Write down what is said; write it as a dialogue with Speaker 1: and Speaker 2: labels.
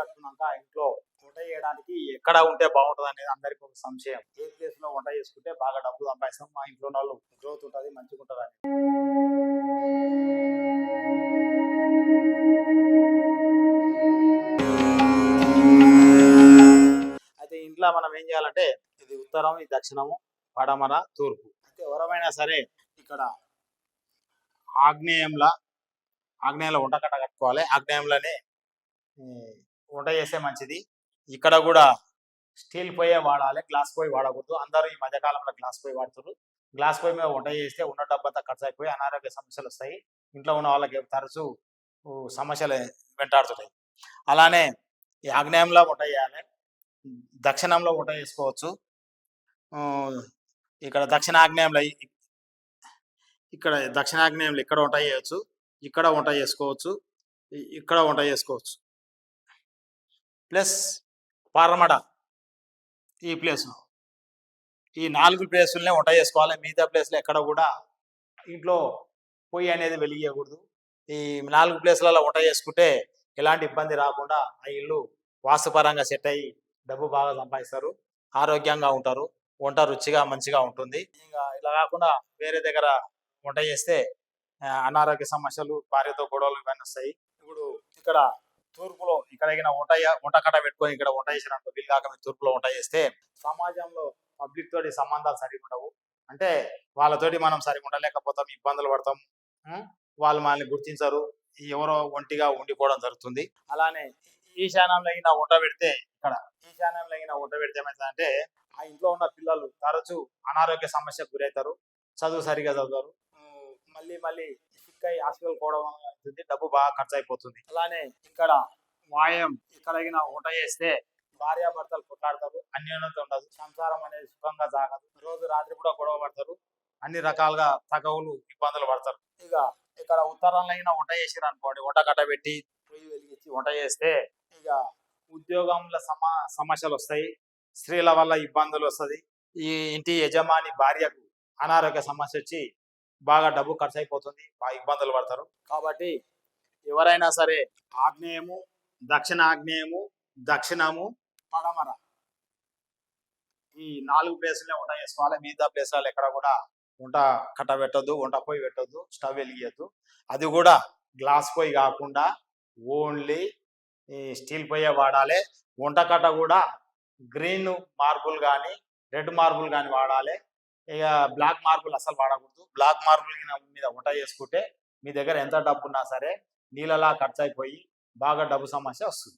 Speaker 1: కట్టుకున్నాక ఇంట్లో వంట చేయడానికి ఎక్కడ ఉంటే బాగుంటుంది అనేది అందరికి ఒక సంశయం. ఏ ప్లేస్లో వంట చేసుకుంటే బాగా డబ్బు సంపాదిస్తాం మా ఇంట్లో ఉన్న వాళ్ళు గ్రోత్ ఉంటుంది మంచిగా ఉంటుంది అని. అయితే ఇంట్లో మనం ఏం చేయాలంటే ఇది ఉత్తరం ఇది దక్షిణము పడమర తూర్పు. అయితే ఎవరమైనా సరే ఇక్కడ ఆగ్నేయంలో ఆగ్నేయంలో వంటకట్ట కట్టుకోవాలి. ఆగ్నేయంలోనే వంట చేస్తే మంచిది. ఇక్కడ కూడా స్టీల్ పొయ్యే వాడాలి గ్లాస్ పొయ్యి వాడకూడదు. అందరూ ఈ మధ్యకాలంలో గ్లాస్ పొయ్యి వాడుతారు గ్లాస్ పొయ్యి మీద వంట చేస్తే ఉన్న డబ్బంతా ఖర్చు అయిపోయి అనారోగ్య సమస్యలు వస్తాయి. ఇంట్లో ఉన్న వాళ్ళకి తరచూ సమస్యలు వెంటాడుతుంటాయి. అలానే ఈ ఆగ్నేయంలో వంట చేయాలి దక్షిణంలో వంట చేసుకోవచ్చు. ఇక్కడ దక్షిణాగ్నేయంలో ఇ- ఇక్కడ దక్షిణాగ్నేయంలో ఇక్కడ వంట చేయొచ్చు? ఇక్కడ వంట చేసుకోవచ్చు. ఇక్కడ వంట చేసుకోవచ్చు. ప్లస్ పారమడ ఈ ప్లేస్లో ఈ నాలుగు ప్లేసులనే వంట చేసుకోవాలి. మిగతా ప్లేసులు ఎక్కడ కూడా ఇంట్లో పొయ్యి అనేది వెలిగేయకూడదు. ఈ నాలుగు ప్లేసులలో వంట చేసుకుంటే ఎలాంటి ఇబ్బంది రాకుండా ఆ ఇల్లు వాస్తుపరంగా సెట్ అయ్యి డబ్బు బాగా సంపాదిస్తారు. ఆరోగ్యంగా ఉంటారు. వంట రుచిగా మంచిగా ఉంటుంది. ఇంకా ఇలా కాకుండా వేరే దగ్గర వంట చేస్తే అనారోగ్య సమస్యలు భార్యతో గొడవలు ఇవన్నీ వస్తాయి. ఇప్పుడు ఇక్కడ తూర్పులో ఇక్కడ వంట వంటకట వంట కట్ట పెట్టుకొని ఇక్కడ వంట చేసినట్టు వీలు కాక మీరు తూర్పులో వంట చేస్తే సమాజంలో పబ్లిక్ తోటి సంబంధాలు సరిగా ఉండవు అంటే వాళ్ళతోటి మనం సరిగా ఉండలేకపోతాం ఇబ్బందులు పడతాం వాళ్ళు మనల్ని గుర్తించరు ఎవరో ఒంటిగా ఉండిపోవడం జరుగుతుంది. అలానే ఈశాన్యంలో అయినా వంట పెడితే ఇక్కడ ఈశాన్యంలో అయినా వంట పెడితే ఏమవుతుందంటే ఆ ఇంట్లో ఉన్న పిల్లలు తరచూ అనారోగ్య సమస్యకు గురవుతారు చదువు సరిగా చదువుతారు మళ్ళీ మళ్ళీ సిక్ హాస్పిటల్ పోవడం అవుతుంది డబ్బు బాగా ఖర్చు అయిపోతుంది అలానే ఇక్కడ వాయం ఎక్కడైనా వంట చేస్తే భార్యాభర్తలు కొట్లాడతారు అన్యోన్యత ఉండదు సంసారం అనేది సుఖంగా సాగదు. రోజు రాత్రి కూడా గొడవ పడతారు అన్ని రకాలుగా తగవులు ఇబ్బందులు పడతారు. ఇక ఇక్కడ ఉత్తరంలో అయినా వంట చేసారు అనుకోండి వంట కట్ట పెట్టి పొయ్యి వెలిగించి వంట చేస్తే ఇక ఉద్యోగంలో సమ సమస్యలు వస్తాయి స్త్రీల వల్ల ఇబ్బందులు వస్తుంది. ఈ ఇంటి యజమాని భార్యకు అనారోగ్య సమస్య వచ్చి బాగా డబ్బు ఖర్చు అయిపోతుంది బాగా ఇబ్బందులు పడతారు. కాబట్టి ఎవరైనా సరే ఆగ్నేయము దక్షిణ ఆగ్నేయము దక్షిణము పడమర ఈ నాలుగు ప్లేసులే వంట చేసుకోవాలి మిగతా ప్లేసులు ఎక్కడ కూడా వంట కట్ట పెట్టద్దు వంట పొయ్యి పెట్టద్దు స్టవ్ వెలిగియద్దు. అది కూడా గ్లాస్ పొయ్యి కాకుండా ఓన్లీ ఈ స్టీల్ పొయ్యే వాడాలి. వంట కట్ట కూడా గ్రీన్ మార్బుల్ కానీ రెడ్ మార్బుల్ కానీ వాడాలి. ఇక బ్లాక్ మార్బుల్ అసలు వాడకూడదు. బ్లాక్ మార్బుల్ మీద వంట చేసుకుంటే మీ దగ్గర ఎంత డబ్బు ఉన్నా సరే నీళ్ళలా ఖర్చు అయిపోయి బాగా డబ్బు సమస్య వస్తుంది.